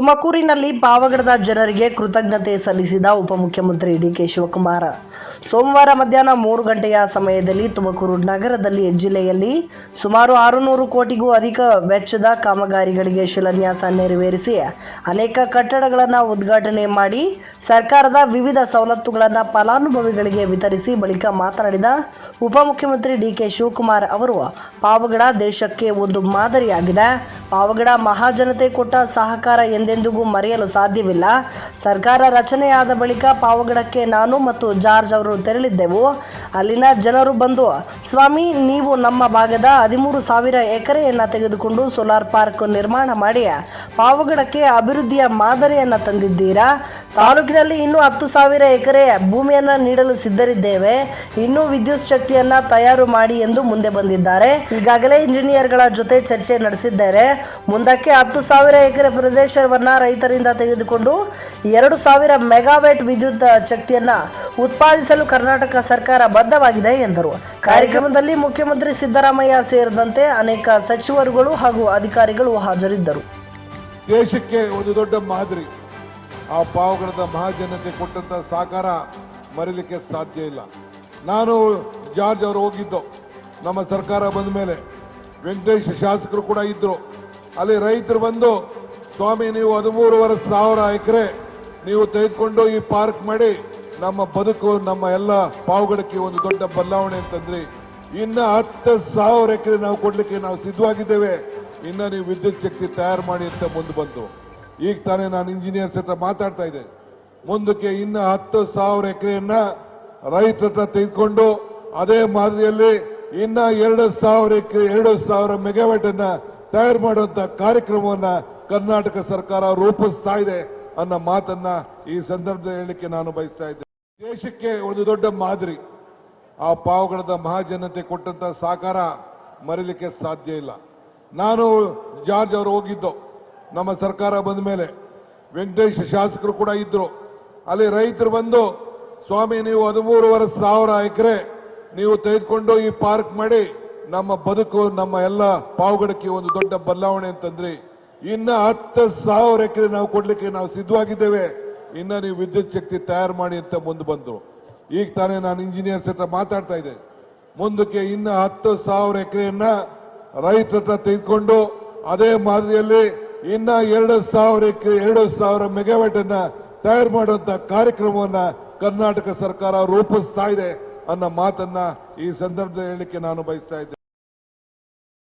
ತುಮಕೂರಿನಲ್ಲಿ ಪಾವಗಡದ ಜನರಿಗೆ ಕೃತಜ್ಞತೆ ಸಲ್ಲಿಸಿದ ಉಪಮುಖ್ಯಮಂತ್ರಿ ಡಿ ಕೆ ಶಿವಕುಮಾರ್. ಸೋಮವಾರ ಮಧ್ಯಾಹ್ನ ಮೂರು ಗಂಟೆಯ ಸಮಯದಲ್ಲಿ ತುಮಕೂರು ನಗರದಲ್ಲಿ ಜಿಲ್ಲೆಯಲ್ಲಿ ಸುಮಾರು ಆರುನೂರು ಕೋಟಿಗೂ ಅಧಿಕ ವೆಚ್ಚದ ಕಾಮಗಾರಿಗಳಿಗೆ ಶಿಲಾನ್ಯಾಸ ನೆರವೇರಿಸಿ ಅನೇಕ ಕಟ್ಟಡಗಳನ್ನು ಉದ್ಘಾಟನೆ ಮಾಡಿ ಸರ್ಕಾರದ ವಿವಿಧ ಸವಲತ್ತುಗಳನ್ನು ಫಲಾನುಭವಿಗಳಿಗೆ ವಿತರಿಸಿ ಬಳಿಕ ಮಾತನಾಡಿದ ಉಪಮುಖ್ಯಮಂತ್ರಿ ಡಿಕೆ ಶಿವಕುಮಾರ್ ಅವರು ಪಾವಗಡ ದೇಶಕ್ಕೆ ಒಂದು ಮಾದರಿಯಾಗಿದೆ. ಪಾವಗಡ ಮಹಾಜನತೆ ಕೊಟ್ಟ ಸಹಕಾರ ಎಂದೆಂದಿಗೂ ಮರೆಯಲು ಸಾಧ್ಯವಿಲ್ಲ. ಸರ್ಕಾರ ರಚನೆಯಾದ ಬಳಿಕ ಪಾವಗಡಕ್ಕೆ ನಾನು ಮತ್ತು ಜಾರ್ಜ್ ಅವರು ತೆರಳಿದ್ದೆವು. ಅಲ್ಲಿನ ಜನರು ಬಂದು, ಸ್ವಾಮಿ, ನೀವು ನಮ್ಮ ಭಾಗದ ಹದಿಮೂರು ಸಾವಿರ ಎಕರೆಯನ್ನು ತೆಗೆದುಕೊಂಡು ಸೋಲಾರ್ ಪಾರ್ಕ್ ನಿರ್ಮಾಣ ಮಾಡಿ, ಪಾವಗಡಕ್ಕೆ ಅಭಿವೃದ್ಧಿಯ ಮಾದರಿಯನ್ನು ತಂದಿದ್ದೀರಾ? ತಾಲೂಕಿನಲ್ಲಿ ಇನ್ನೂ ಹತ್ತು ಸಾವಿರ ಎಕರೆ ಭೂಮಿಯನ್ನು ನೀಡಲು ಸಿದ್ಧರಿದ್ದೇವೆ. ಇನ್ನೂ ವಿದ್ಯುತ್ ಶಕ್ತಿಯನ್ನ ತಯಾರು ಮಾಡಿ ಎಂದು ಮುಂದೆ ಬಂದಿದ್ದಾರೆ. ಈಗಾಗಲೇ ಇಂಜಿನಿಯರ್ಗಳ ಜೊತೆ ಚರ್ಚೆ ನಡೆಸಿದ್ದಾರೆ. ಮುಂದಕ್ಕೆ ಹತ್ತು ಸಾವಿರ ಎಕರೆ ಪ್ರದೇಶವನ್ನ ರೈತರಿಂದ ತೆಗೆದುಕೊಂಡು ಎರಡು ಸಾವಿರ ಮೆಗಾವ್ಯಾಟ್ ವಿದ್ಯುತ್ ಶಕ್ತಿಯನ್ನ ಉತ್ಪಾದಿಸಲು ಕರ್ನಾಟಕ ಸರ್ಕಾರ ಬದ್ಧವಾಗಿದೆ ಎಂದರು. ಕಾರ್ಯಕ್ರಮದಲ್ಲಿ ಮುಖ್ಯಮಂತ್ರಿ ಸಿದ್ದರಾಮಯ್ಯ ಸೇರಿದಂತೆ ಅನೇಕ ಸಚಿವರುಗಳು ಹಾಗೂ ಅಧಿಕಾರಿಗಳು ಹಾಜರಿದ್ದರು. ದೇಶಕ್ಕೆ ಒಂದು ದೊಡ್ಡ ಮಾದರಿ. ಆ ಪಾವಗಡದ ಮಹಾಜನತೆ ಕೊಟ್ಟಂತ ಸಹಕಾರ ಮರೀಲಿಕ್ಕೆ ಸಾಧ್ಯ ಇಲ್ಲ. ನಾನು ಜಾರ್ಜ್ ಅವರು ಹೋಗಿದ್ದು. ನಮ್ಮ ಸರ್ಕಾರ ಬಂದ ಮೇಲೆ ವೆಂಕಟೇಶ್ ಶಾಸಕರು ಕೂಡ ಇದ್ದರು ಅಲ್ಲಿ ರೈತರು ಬಂದು, ಸ್ವಾಮಿ, ನೀವು ಹದಿಮೂರುವರೆ ಸಾವಿರ ಎಕರೆ ನೀವು ತೆಗೆದುಕೊಂಡು ಈ ಪಾರ್ಕ್ ಮಾಡಿ, ನಮ್ಮ ಬದುಕು, ನಮ್ಮ ಎಲ್ಲ ಪಾವುಗಡಕ್ಕೆ ಒಂದು ದೊಡ್ಡ ಬದಲಾವಣೆ ಅಂತಂದ್ರಿ. ಇನ್ನ ಹತ್ತು ಸಾವಿರ ಎಕರೆ ನಾವು ಕೊಡಲಿಕ್ಕೆ ನಾವು ಸಿದ್ಧವಾಗಿದ್ದೇವೆ. ಇನ್ನ ನೀವು ವಿದ್ಯುತ್ ಶಕ್ತಿ ತಯಾರು ಮಾಡಿ ಅಂತ ಮುಂದೆ ಬಂತು ಈಗ ತಾನೇ ನಾನು ಇಂಜಿನಿಯರ್ಸ್ ಹತ್ರ ಮಾತಾಡ್ತಾ ಇದ್ದೆ. ಮುಂದಕ್ಕೆ ಇನ್ನ ಹತ್ತು ಸಾವಿರ ಎಕರೆಯನ್ನ ರೈತರ ಹತ್ರ ತೆಗೆದುಕೊಂಡು ಅದೇ ಮಾದರಿಯಲ್ಲಿ ಇನ್ನ ಎರಡು ಸಾವಿರ ಎಕರೆ, ಎರಡು ಸಾವಿರ ಮೆಗಾವ್ಯಾಟ್ ಅನ್ನ ತಯಾರು ಮಾಡುವಂತ ಕಾರ್ಯಕ್ರಮವನ್ನ ಕರ್ನಾಟಕ ಸರ್ಕಾರ ರೂಪಿಸ್ತಾ ಇದೆ ಅನ್ನೋ ಮಾತನ್ನ ಈ ಸಂದರ್ಭದಲ್ಲಿ ಹೇಳಲಿಕ್ಕೆ ನಾನು ಬಯಸ್ತಾ ಇದ್ದೆ. ದೇಶಕ್ಕೆ ಒಂದು ದೊಡ್ಡ ಮಾದರಿ. ಆ ಪಾವಗಡದ ಮಹಾಜನತೆ ಕೊಟ್ಟಂತ ಸಾಕಾರ ಮರೀಲಿಕ್ಕೆ ಸಾಧ್ಯ ಇಲ್ಲ. ನಾನು ಜಾರ್ಜ್ ಅವರು ಹೋಗಿದ್ದು. ನಮ್ಮ ಸರ್ಕಾರ ಬಂದ ಮೇಲೆ ವೆಂಕಟೇಶ್ ಶಾಸಕರು ಕೂಡ ಇದ್ರು. ಅಲ್ಲಿ ರೈತರು ಬಂದು, ಸ್ವಾಮಿ, ನೀವು ಹದಿಮೂರುವರೆ ಸಾವಿರ ಎಕರೆ ನೀವು ತೆಗೆದುಕೊಂಡು ಈ ಪಾರ್ಕ್ ಮಾಡಿ, ನಮ್ಮ ಬದುಕು, ನಮ್ಮ ಎಲ್ಲ ಪಾವುಗಡಕ್ಕೆ ಒಂದು ದೊಡ್ಡ ಬದಲಾವಣೆ ಅಂತಂದ್ರಿ. ಇನ್ನ ಹತ್ತು ಸಾವಿರ ಎಕರೆ ನಾವು ಕೊಡ್ಲಿಕ್ಕೆ ನಾವು ಸಿದ್ಧವಾಗಿದ್ದೇವೆ. ಇನ್ನ ನೀವು ವಿದ್ಯುತ್ ಶಕ್ತಿ ತಯಾರು ಮಾಡಿ ಅಂತ ಮುಂದೆ ಬಂದ್ರು. ಈಗ ತಾನೇ ನಾನು ಇಂಜಿನಿಯರ್ಸ್ ಹತ್ರ ಮಾತಾಡ್ತಾ ಇದ್ದೆ. ಮುಂದಕ್ಕೆ ಇನ್ನ ಹತ್ತು ಸಾವಿರ ಎಕರೆಯನ್ನ ರೈತರ ತೆಗೆದುಕೊಂಡು, ಅದೇ ಮಾದರಿಯಲ್ಲಿ ಇನ್ನ ಎರಡು ಸಾವಿರ ಎಕರೆ ಎರಡು ಸಾವಿರ ಮೆಗಾವ್ಯಾಟ್ ಅನ್ನ ತಯಾರು ಮಾಡುವಂತ ಕಾರ್ಯಕ್ರಮವನ್ನ ಕರ್ನಾಟಕ ಸರ್ಕಾರ ರೂಪಿಸ್ತಾ ಇದೆ ಅನ್ನೋ ಮಾತನ್ನ ಈ ಸಂದರ್ಭದಲ್ಲಿ ಹೇಳಲಿಕ್ಕೆ ನಾನು ಬಯಸ್ತಾ ಇದ್ದೆ